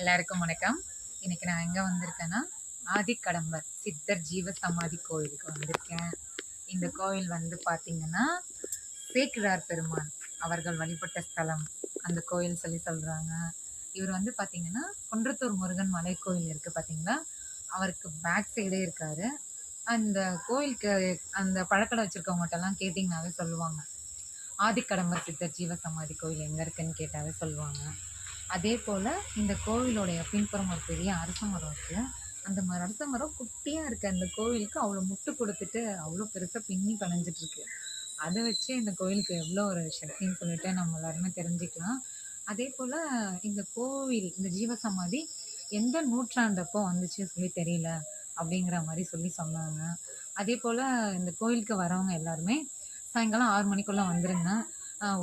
எல்லாருக்கும் வணக்கம். இன்னைக்கு நான் எங்கே வந்திருக்கேன்னா ஆதிக்கடம்பர் சித்தர் ஜீவ சமாதி கோயிலுக்கு வந்திருக்கேன். இந்த கோயில் வந்து பார்த்தீங்கன்னா சேக்கிழார் பெருமான் அவர்கள் வழிபட்ட ஸ்தலம். அந்த கோயில் சொல்லி சொல்கிறாங்க இவர் வந்து பார்த்தீங்கன்னா குன்றத்தூர் முருகன் மலை கோயில் இருக்குது பார்த்தீங்களா அவருக்கு பேக் சைடே இருக்காரு. அந்த கோயிலுக்கு அந்த பழக்கடை வச்சுருக்கவங்ககிட்டலாம் கேட்டிங்கனாவே சொல்லுவாங்க. ஆதிக்கடம்பர் சித்தர் ஜீவ சமாதி கோயில் எங்கே இருக்குன்னு கேட்டாவே சொல்லுவாங்க. அதே போல் இந்த கோவிலோடைய பின்புறம் ஒரு பெரிய அரச மரம் இருக்குது அந்த மர அரச மரம் குட்டியாக இருக்க. அந்த கோவிலுக்கு அவ்வளோ முட்டு கொடுத்துட்டு அவ்வளோ பெருசாக பின்னி பணிஞ்சிட்டு இருக்கு. அதை வச்சு இந்த கோவிலுக்கு எவ்வளோ ஒரு சக்தின்னு சொல்லிட்டு நம்ம எல்லாருமே தெரிஞ்சுக்கலாம். அதே போல் இந்த கோவில் இந்த ஜீவசமாதி எந்த நூற்றாண்டப்போ வந்துச்சு சொல்லி தெரியல அப்படிங்கிற மாதிரி சொல்லி சொன்னாங்க. அதே போல் இந்த கோயிலுக்கு வரவங்க எல்லாருமே சாயங்காலம் ஆறு மணிக்குள்ளே வந்துருங்க.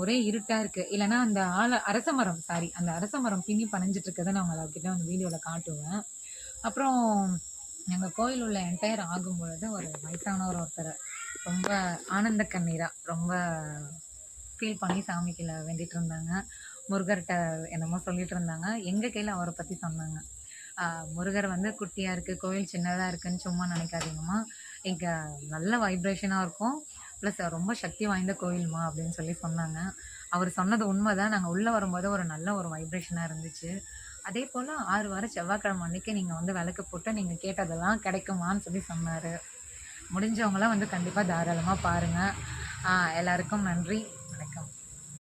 ஒரே இருட்டாக இருக்குது இல்லைன்னா அந்த ஆல அரச மரம் சாரி அந்த அரச மரம் பின்னி பணிஞ்சிட்டு இருக்கதை நான் உங்கள்கிட்ட அந்த வீடியோவில் காட்டுவேன். அப்புறம் எங்கள் கோயில் உள்ள என்டையர் ஆகும் பொழுது ஒரு வயசானவர் ஒருத்தர் ரொம்ப ஆனந்த கண்ணீராக ரொம்ப ஃபீல் பண்ணி சாமிக்குள்ள வேண்டிட்டு இருந்தாங்க முருகர்கிட்ட என்னமோ சொல்லிட்டு இருந்தாங்க எங்கள் கையில் அவரை பற்றி சொன்னாங்க. முருகர் வந்து குட்டியாக இருக்குது கோயில் சின்னதாக இருக்குன்னு சும்மா நினைக்காதீங்கம்மா. இங்கே நல்ல வைப்ரேஷனாக இருக்கும். ப்ளஸ் ரொம்ப சக்தி வாய்ந்த கோயில்மா அப்படின்னு சொல்லி சொன்னாங்க. அவர் சொன்னது உண்மை தான் நாங்கள் உள்ளே வரும்போது ஒரு நல்ல ஒரு வைப்ரேஷனாக இருந்துச்சு. அதே போல் ஆறு வாரம் செவ்வாய்க்கிழமை அன்னைக்கு நீங்கள் வந்து விளக்கு போட்டு நீங்கள் கேட்டதெல்லாம் கிடைக்குமான்னு சொல்லி சொன்னார். முடிஞ்சவங்களாம் வந்து கண்டிப்பாக தாராளமாக பாருங்கள் எல்லாருக்கும் நன்றி. வணக்கம்.